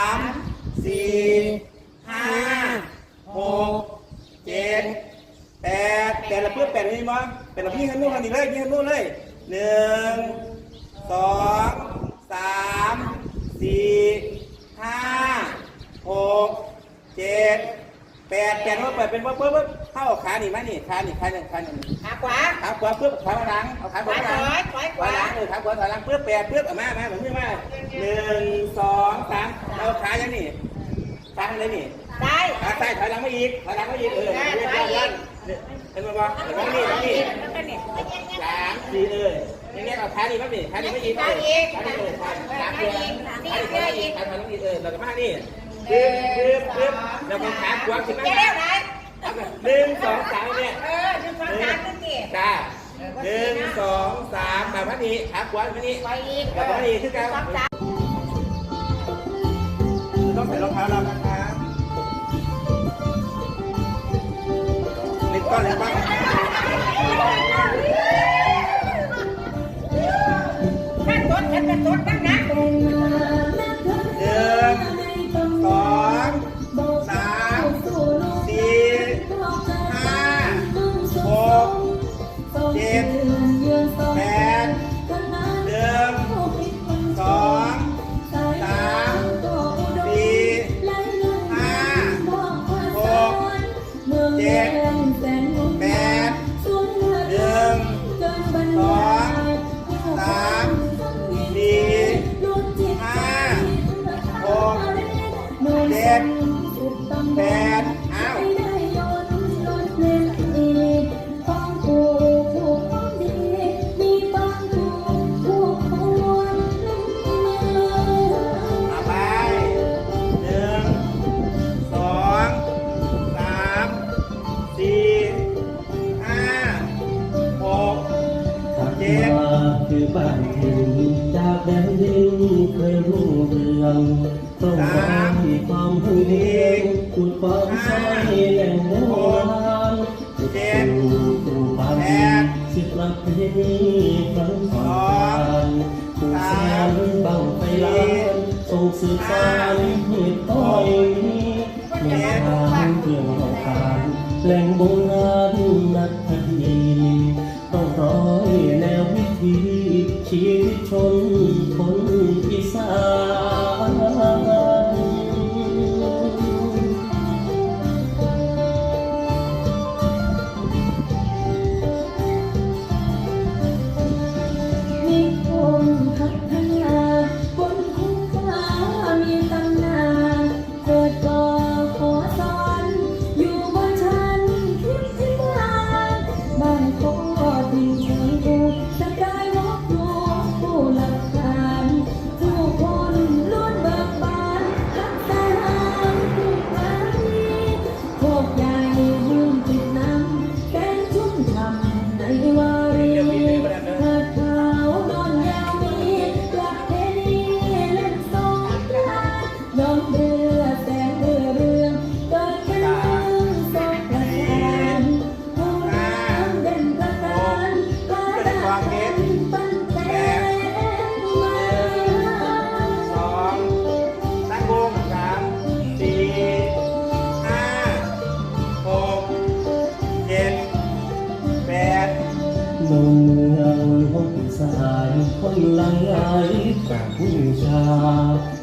สามสี่ห้าหกเจ็ดแปดแปดละเพื่อแปดนี่มั้งแปดละพี่ขันนู่นขันนี่เลยพี่ขันนู่นเลยหนึ่งสองสามสี่ห้าหกเจ็ดแปดแปดว่าเปิดเป็นว่าเพิ่มเข้าขาหนีมานี่ขาหนีขาหนึ่งขาหนึ่งขาขวาขาขวาเพื่อขาหลังเอาขาขวาหลังขวายขวาหลังเออขาขวาถอยหลังเพื่อแปดเพื่ออามามาเหมือนเพื่อมาหนึ่งสอง สามเอาขาอย่างนี้ขาอะไรนี่ซ้ายขาซ้ายถอยหลังมาอีกถอยหลังมาอีกเออเรียบร้อยแล้วเห็นไหมบ่เห็นไหมนี่นี่แล้วก็เนี่ยสามสี่เอออย่างเงี้ยเอาขาดีมั้ยนี่ขาดีไม่อีกเออขาดีเออขาสามเออขาดีถอยหลังอีกขาถอยหลังอีกเออแล้วก็มานี่ปึ๊บปึ๊บปึ๊บแล้วก็ขาขวาขึ้นมาจะเร็วไหนหนึ่งสองสามเนี่ยเออหนึ่งสองสามขึ้นดิจ้าหนึ่งสองสามแบบนี้ขาขวาแบบนี้ไปอีกแบบนี้คือการสองสาม ต้องใส่รองเท้าเรานะครับเล็กก้อนเล็กก้อนขั้นต้นขั้นต้นตั้งนะหนึ่ง แจ็ด บ้านถึงจากแดนดินเคยรุ่งเรืองต้องการความหุ่นเองขุดความใสแหล่งโบราณเจ็บสู่บ้านสิบลักเพลงครั้งสองผู้แสนบังไฟล้านส่งสืบสานเหตุ ชีวิ หลังไหลกราบบูชา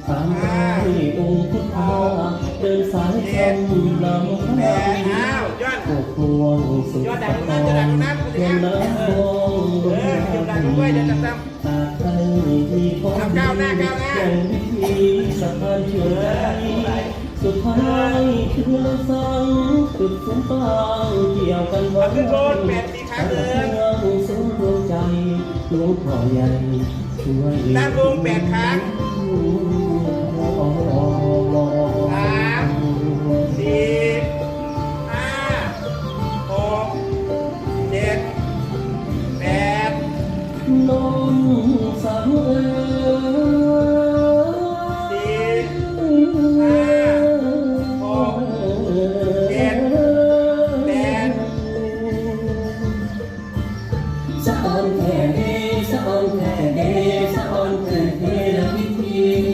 ตามรอยองค์พุทธาเดินสายชมลำพแประดอ้าวยอดปกพวงสุขตะกอนเงินน้ำทองดเอวงอเก็บดังด้วยจะจำจตาใครมีความดีอย่างวิธีสะพานเชื่อใจสุดท้ายคือสังจุดสูงฟ้าเกี่ยวกันไว้ำขึ้นโดนแปดสี่ครั้งเดิน ตัวพ่อใหญ่ตัวเองตั้งวงแปดครั้งสามสี่ห้าหกเจ็ดแปดน้องสาวเจะอ่แค่ไหน sa on the day, sa on the day,